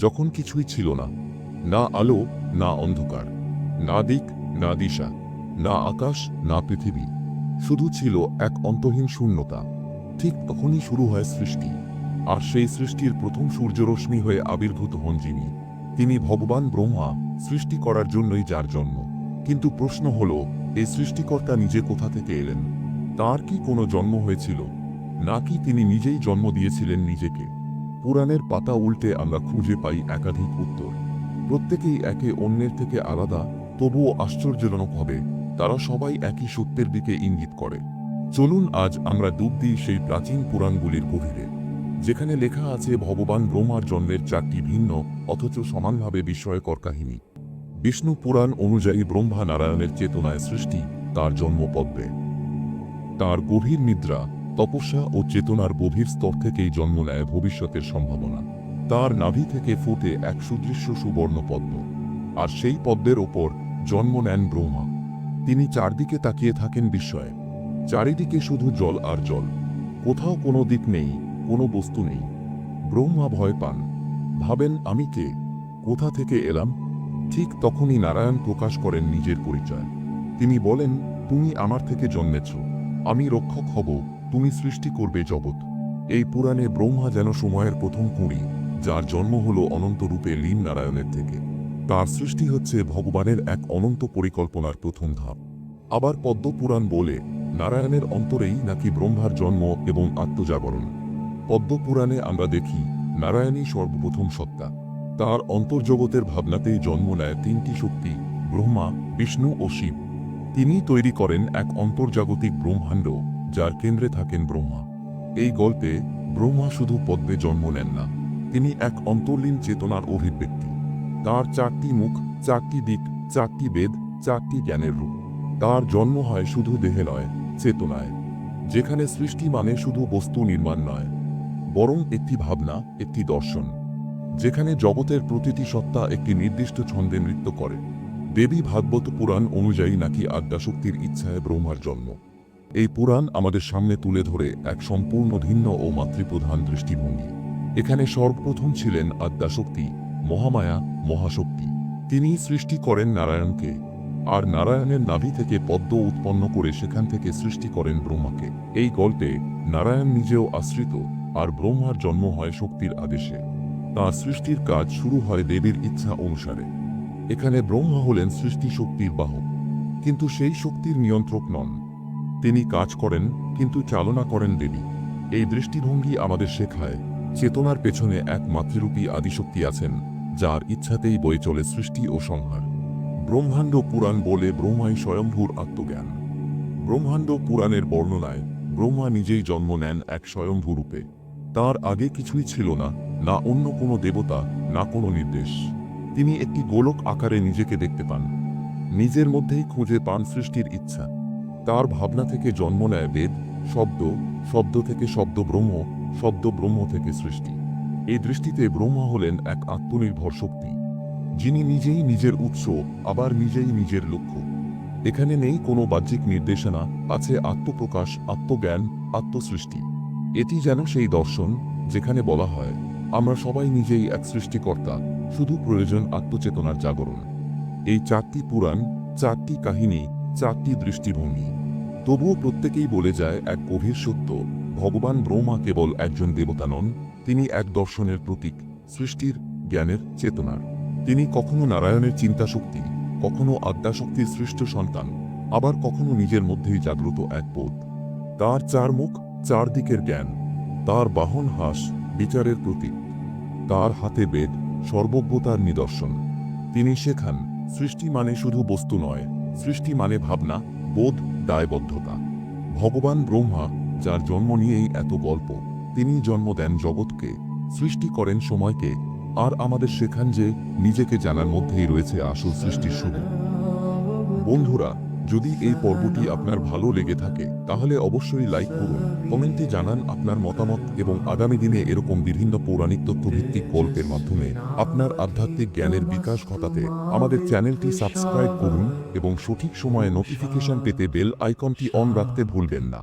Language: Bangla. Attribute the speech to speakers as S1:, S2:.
S1: যখন কিছুই ছিল না না আলো, না অন্ধকার, না দিক, না দিশা, না আকাশ, না পৃথিবী, শুধু ছিল এক অন্তহীন শূন্যতা। ঠিক তখনই শুরু হয় সৃষ্টি, আর সেই সৃষ্টির প্রথম সূর্যরশ্মি হয়ে আবির্ভূত হন যিনি। তিনি ভগবান ব্রহ্মা সৃষ্টি করার জন্যই যার জন্ম। কিন্তু প্রশ্ন হল, এই সৃষ্টিকর্তা নিজে কোথা থেকে এলেন? তার কি কোনো জন্ম হয়েছিল? নাকি তিনি নিজেই জন্ম দিয়েছিলেন নিজেকে? পুরাণের পাতা উল্টে আমরা খুঁজে পাই একাধিক উত্তর। প্রত্যেকেই একে অন্যের থেকে আলাদা, তবুও আশ্চর্যজনক হবে, তারা সবাই একই সত্যের দিকে ইঙ্গিত করে। চলুন আজ আমরা ডুব দিই সেই প্রাচীন পুরাণগুলির গভীরে, যেখানে লেখা আছে ভগবান ব্রহ্মার জন্মের চারটি ভিন্ন, অথচ সমানভাবে বিস্ময়কর কাহিনী। বিষ্ণু পুরাণ অনুযায়ী ব্রহ্মা নারায়ণের চেতনায় সৃষ্টি তার জন্ম পদ্মে তার গভীর নিদ্রা তপস্যা ও চেতনার গভীর স্তর থেকেই জন্ম নেয় ভবিষ্যতের সম্ভাবনা। তার নাভি থেকে ফুটে এক সুদৃশ্য সুবর্ণ পদ্ম, আর সেই পদ্মের ওপর জন্ম নেন ব্রহ্মা। তিনি চারদিকে তাকিয়ে থাকেন বিস্ময়ে। চারিদিকে শুধু জল আর জল। কোথাও কোনো দিক নেই, কোনো বস্তু নেই। ব্রহ্মা ভয় পান। ভাবেন, আমি কে? কোথা থেকে এলাম? ঠিক তখনই নারায়ণ প্রকাশ করেন নিজের পরিচয়। তিনি বলেন, তুমি আমার থেকে জন্মেছ। আমি রক্ষক হব। তুমি সৃষ্টি করবে জগৎ। এই পুরাণে ব্রহ্মা যেন সময়ের প্রথম কুঁড়ি, যার জন্ম হল অনন্ত রূপে লীন নারায়ণের থেকে। তার সৃষ্টি হচ্ছে ভগবানের এক অনন্ত পরিকল্পনার প্রথম ধাপ। আবার পদ্মপুরাণ বলে, নারায়ণের অন্তরেই নাকি ব্রহ্মার জন্ম এবং আত্মজাগরণ। পদ্মপুরাণে আমরা দেখি, নারায়ণই সর্বপ্রথম সত্তা। তার অন্তর্জগতের ভাবনাতেই জন্ম নেয় তিনটি শক্তি, ব্রহ্মা, বিষ্ণু ও শিব। তিনি তৈরি করেন এক অন্তর্জাগতিক ব্রহ্মাণ্ড। যার কেন্দ্রে থাকেন ব্রহ্মা। এই গল্পে ব্রহ্মা শুধু পদ্মে জন্ম নেন না, তিনি এক অন্তর্লীন চেতনার অভিব্যক্তি। তার চারটি মুখ, চারটি দিক, চারটি বেদ, চারটি জ্ঞানের রূপ। তার জন্ম হয় শুধু দেহে নয়, চেতনায়। যেখানে সৃষ্টি মানে শুধু বস্তু নির্মাণ নয়, বরং একটি ভাবনা, একটি দর্শন। যেখানে জগতের প্রতিটি সত্তা একটি নির্দিষ্ট ছন্দে নৃত্য করে। দেবী ভাগবত পুরাণ অনুযায়ী নাকি আদ্যাশক্তির ইচ্ছায় ব্রহ্মার জন্ম। এই পুরাণ আমাদের সামনে তুলে ধরে এক সম্পূর্ণ ভিন্ন ও মাতৃপ্রধান দৃষ্টিভঙ্গি। এখানে সর্বপ্রথম ছিলেন আদ্যাশক্তি, মহামায়া, মহাশক্তি। তিনি সৃষ্টি করেন নারায়ণকে, আর নারায়ণের নাভি থেকে পদ্ম উৎপন্ন করে সেখান থেকে সৃষ্টি করেন ব্রহ্মাকে। এই গল্পে নারায়ণ নিজেও আশ্রিত, আর ব্রহ্মার জন্ম হয় শক্তির আদেশে। তাঁর সৃষ্টির কাজ শুরু হয় দেবীর ইচ্ছা অনুসারে। এখানে ব্রহ্মা হলেন সৃষ্টি শক্তির বাহক, কিন্তু সেই শক্তির নিয়ন্ত্রক নন। তিনি কাজ করেন, কিন্তু চালনা করেন দেবী। এই দৃষ্টিভঙ্গি আমাদের শেখায়, চেতনার পেছনে এক মাতৃরূপী আদিশক্তি আছেন, যার ইচ্ছাতেই বয়ে চলে সৃষ্টি ও সংহার। ব্রহ্মাণ্ড পুরাণ বলে ব্রহ্মাই স্বয়ম্ভূর আত্মজ্ঞান। ব্রহ্মাণ্ড পুরাণের বর্ণনায় ব্রহ্মা নিজেই জন্ম নেন এক স্বয়ম্ভূ রূপে। তার আগে কিছুই ছিল না না অন্য কোনো দেবতা, না কোনো নির্দেশ। তিনি একটি গোলক আকারে নিজেকে দেখতে পান। নিজের মধ্যেই খুঁজে পান সৃষ্টির ইচ্ছা। তার ভাবনা থেকে জন্ম নেয় বেদ, শব্দ শব্দ থেকে শব্দ ব্রহ্ম শব্দ ব্রহ্ম থেকে সৃষ্টি। এই দৃষ্টিতে ব্রহ্মা হলেন এক আত্মনির্ভর শক্তি, যিনি নিজেই নিজের উৎস, আবার নিজেই নিজের লক্ষ্য। এখানে নেই কোনো বাহ্যিক নির্দেশনা, আছে আত্মপ্রকাশ, আত্মজ্ঞান, আত্মসৃষ্টি। এটি যেন সেই দর্শন, যেখানে বলা হয়, আমরা সবাই নিজেই এক সৃষ্টিকর্তা, শুধু প্রয়োজন আত্মচেতনার জাগরণ। এই চারটি পুরাণ, চারটি কাহিনী, চারটি দৃষ্টিভঙ্গি। তবুও প্রত্যেকেই বলে যায়, এক গভীর সত্য, ভগবান ব্রহ্মা কেবল একজন দেবতা নন, তিনি এক দর্শনের প্রতীক, সৃষ্টির, জ্ঞানের চেতনার। তিনি কখনো নারায়ণের চিন্তাশক্তি, কখনো আদ্যাশক্তির সৃষ্ট সন্তান, আবার কখনো নিজের মধ্যেই জাগ্রত এক বোধ। তার চার মুখ, চার দিকের জ্ঞান, তার বাহন হাস, বিচারের প্রতীক, তার হাতে বেদ, সর্বজ্ঞতার নিদর্শন। তিনি শেখান, সৃষ্টি মানে শুধু বস্তু নয়, সৃষ্টি মানে ভাবনা বোধ দায়বদ্ধতা। ভগবান ব্রহ্মা, যার জন্ম নিয়েই এত গল্প, তিনি জন্ম দেন জগৎকে, সৃষ্টি করেন সময়কে, আর আমাদের শেখান যে, নিজেকে জানার মধ্যেই রয়েছে আসল সৃষ্টির শুরু। বন্ধুরা যদি এই পর্বটি আপনার ভালো লেগে থাকে, তাহলে অবশ্যই লাইক করুন, কমেন্টে জানান আপনার মতামত এবং আগামী দিনে এরকম বিভিন্ন পৌরাণিক তথ্যভিত্তিক গল্পের মাধ্যমে আপনার আধ্যাত্মিক জ্ঞানের বিকাশ ঘটাতে আমাদের চ্যানেলটি সাবস্ক্রাইব করুন এবং সঠিক সময়ে নোটিফিকেশন পেতে বেল আইকনটি অন রাখতে ভুলবেন না।